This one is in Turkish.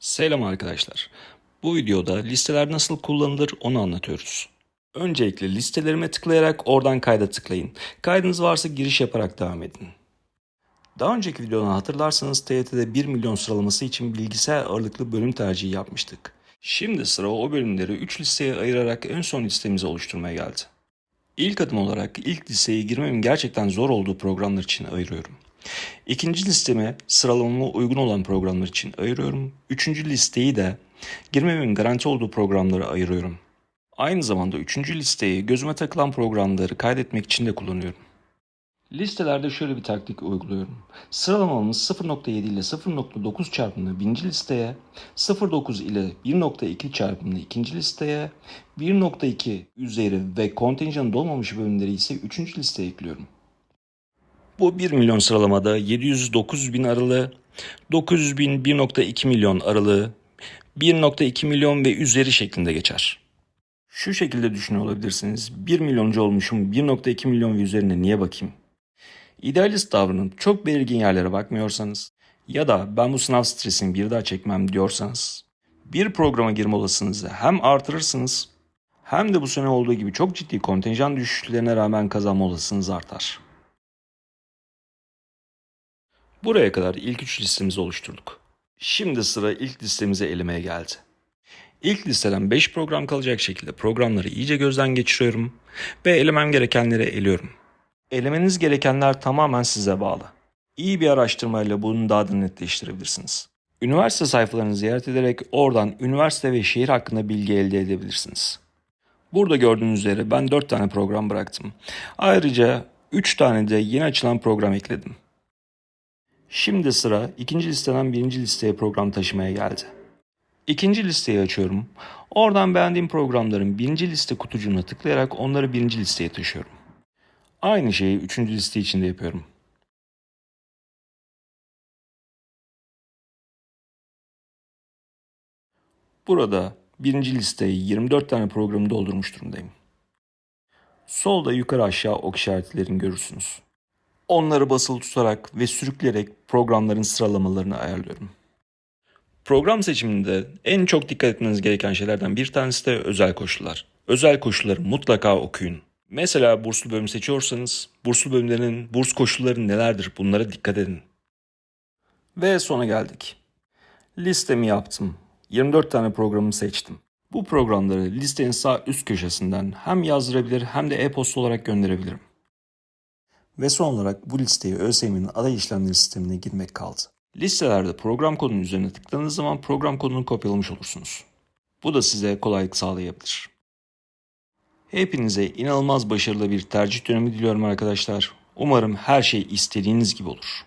Selam arkadaşlar. Bu videoda listeler nasıl kullanılır onu anlatıyoruz. Öncelikle listelerime tıklayarak oradan kayda tıklayın. Kaydınız varsa giriş yaparak devam edin. Daha önceki videodan hatırlarsanız TYT'de 1 milyon sıralaması için bilgisayar ağırlıklı bölüm tercihi yapmıştık. Şimdi sıra o bölümleri 3 listeye ayırarak en son listemizi oluşturmaya geldi. İlk adım olarak ilk listeye girmemin gerçekten zor olduğu programlar için ayırıyorum. İkinci listeme sıralamama uygun olan programlar için ayırıyorum. Üçüncü listeyi de girmemin garanti olduğu programlara ayırıyorum. Aynı zamanda üçüncü listeyi gözüme takılan programları kaydetmek için de kullanıyorum. Listelerde şöyle bir taktik uyguluyorum. Sıralamamız 0.7 ile 0.9 çarpımlı birinci listeye, 0.9 ile 1.2 çarpımlı ikinci listeye, 1.2 üzeri ve kontenjanı dolmamış bölümleri ise üçüncü listeye ekliyorum. Bu 1 milyon sıralamada 700-900 bin aralığı, 900 bin 1.2 milyon aralığı, 1.2 milyon ve üzeri şeklinde geçer. Şu şekilde düşünüyor olabilirsiniz. 1 milyoncu olmuşum 1.2 milyon ve üzerine niye bakayım? İdealist davranıp çok belirgin yerlere bakmıyorsanız ya da ben bu sınav stresini bir daha çekmem diyorsanız bir programa girme olasılığınızı hem artırırsınız hem de bu sene olduğu gibi çok ciddi kontenjan düşüşlerine rağmen kazanma olasılığınız artar. Buraya kadar ilk üç listemizi oluşturduk. Şimdi sıra ilk listemize elemeye geldi. İlk listeden 5 program kalacak şekilde programları iyice gözden geçiriyorum ve elemem gerekenleri eliyorum. Elemeniz gerekenler tamamen size bağlı. İyi bir araştırmayla bunu daha da netleştirebilirsiniz. Üniversite sayfalarını ziyaret ederek oradan üniversite ve şehir hakkında bilgi elde edebilirsiniz. Burada gördüğünüz üzere ben 4 tane program bıraktım. Ayrıca 3 tane de yeni açılan program ekledim. Şimdi sıra ikinci listeden birinci listeye program taşımaya geldi. İkinci listeyi açıyorum. Oradan beğendiğim programların birinci liste kutucuğuna tıklayarak onları birinci listeye taşıyorum. Aynı şeyi üçüncü liste için de yapıyorum. Burada birinci listeye 24 tane programı doldurmuş durumdayım. Solda yukarı aşağı ok işaretlerini görürsünüz. Onları basılı tutarak ve sürükleyerek programların sıralamalarını ayarlıyorum. Program seçiminde en çok dikkat etmeniz gereken şeylerden bir tanesi de özel koşullar. Özel koşulları mutlaka okuyun. Mesela burslu bölüm seçiyorsanız burslu bölümlerin burs koşulları nelerdir bunlara dikkat edin. Ve sona geldik. Listemi yaptım. 24 tane programı seçtim. Bu programları listenin sağ üst köşesinden hem yazdırabilir hem de e-posta olarak gönderebilirim. Ve son olarak bu listeye ÖSYM'nin aday işlemleri sistemine girmek kaldı. Listelerde program kodunun üzerine tıkladığınız zaman program kodunu kopyalamış olursunuz. Bu da size kolaylık sağlayabilir. Hepinize inanılmaz başarılı bir tercih dönemi diliyorum arkadaşlar. Umarım her şey istediğiniz gibi olur.